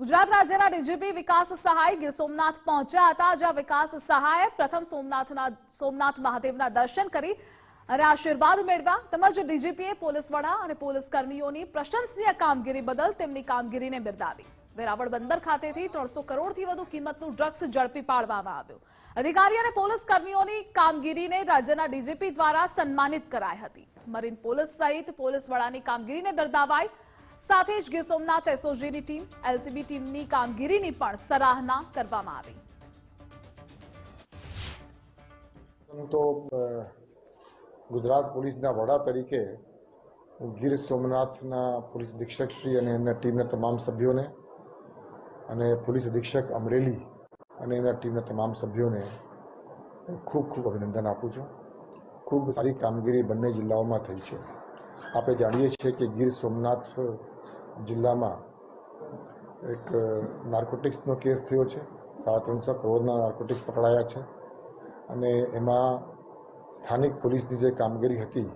ગુજરાત રાજ્યના ડીજીપી વિકાસ સહાય ગીર સોમનાથ પહોંચ્યા હતા, જ્યાં વિકાસ સહાયે પ્રથમ સોમનાથના સોમનાથ મહાદેવના દર્શન કરી અને આશીર્વાદ મેળવ્યા. તેમજ ડીજીપીએ પોલીસ વડા અને પોલીસ કર્મીઓની પ્રશંસનીય કામગીરી બદલ તેમની કામગીરીને બિરદાવી. વેરાવળ બંદર ખાતેથી ત્રણસો કરોડથી વધુ કિંમતનું ડ્રગ્સ ઝડપી પાડવામાં આવ્યું. અધિકારી અને પોલીસ કર્મીઓની કામગીરીને રાજ્યના ડીજીપી દ્વારા સન્માનિત કરાઈ હતી. મરીન પોલીસ સહિત પોલીસ વડાની કામગીરીને બિરદાવાઈ સાથે જ ગીર સોમનાથ એસઓજીની ટીમ, એલસીબી ટીમની કામગીરીની પણ સરાહના કરવામાં આવી. હું તો ગુજરાત પોલીસના વડા તરીકે હું ગીર સોમનાથના પોલીસ અધિક્ષક શ્રી અને એમના ટીમના તમામ સભ્યોને અને પોલીસ અધિક્ષક અમરેલી અને એમના ટીમના તમામ સભ્યોને ખૂબ ખૂબ અભિનંદન આપું છું. ખૂબ સારી કામગીરી બંને જિલ્લાઓમાં થઈ છે. આપણે જાણીએ છીએ કે ગીર સોમનાથ જિલ્લામાં એક નાર્કોટિક્સનો કેસ થયો છે. સાડા ત્રણસો કરોડના નાર્કોટિક્સ પકડાયા છે. અને એમાં સ્થાનિક પોલીસની જે કામગીરી હતી,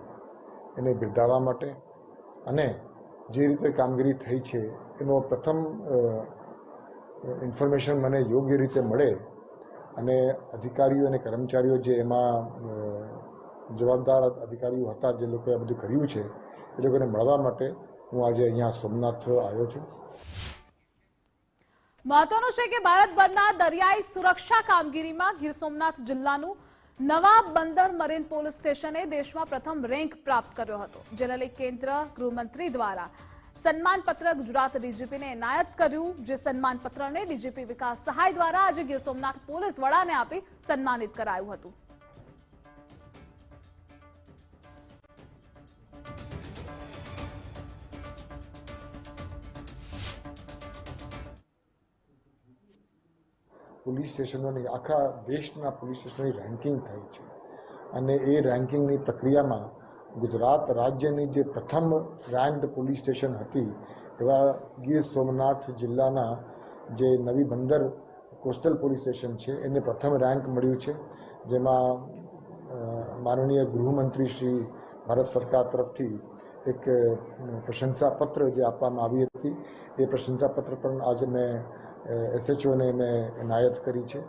એને બિરદાવવા માટે અને જે રીતે કામગીરી થઈ છે, એનો પ્રથમ ઇન્ફોર્મેશન મને યોગ્ય રીતે મળે અને અધિકારીઓ અને કર્મચારીઓ જે એમાં જવાબદાર અધિકારીઓ હતા, જે લોકોએ આ બધું કર્યું છે, એ લોકોને મળવા માટે હું આજે અહીંયા સોમનાથ આવ્યો છું. મહત્વનું છે કે ભારતભરના દરિયાઈ સુરક્ષા કામગીરીમાં ગીર સોમનાથ જિલ્લાનું નવા બંદર મરીન પોલીસ સ્ટેશને દેશમાં પ્રથમ રેન્ક પ્રાપ્ત કર્યો હતો, જેને લઈ કેન્દ્ર ગૃહમંત્રી દ્વારા સન્માનપત્ર ગુજરાત ડીજીપીને એનાયત કર્યું, જે સન્માનપત્રને ડીજીપી વિકાસ સહાય દ્વારા આજે ગીર સોમનાથ પોલીસ વડાને આપી સન્માનિત કરાયું હતું. પોલીસ સ્ટેશનોની, આખા દેશના પોલીસ સ્ટેશનોની રેન્કિંગ થઈ છે. અને એ રેન્કિંગની પ્રક્રિયામાં ગુજરાત રાજ્યની જે પ્રથમ રેન્ડ પોલીસ સ્ટેશન હતી, એવા ગીર સોમનાથ જિલ્લાના જે નવી બંદર કોસ્ટલ પોલીસ સ્ટેશન છે, એને પ્રથમ રેન્ક મળ્યું છે. જેમાં માનનીય ગૃહમંત્રી શ્રી ભારત સરકાર તરફથી એક પ્રશંસાપત્ર જે આપવામાં આવી હતી, એ પ્રશંસાપત્ર પણ આજે મેં એસએચઓને મેં એનાયત કરી છે.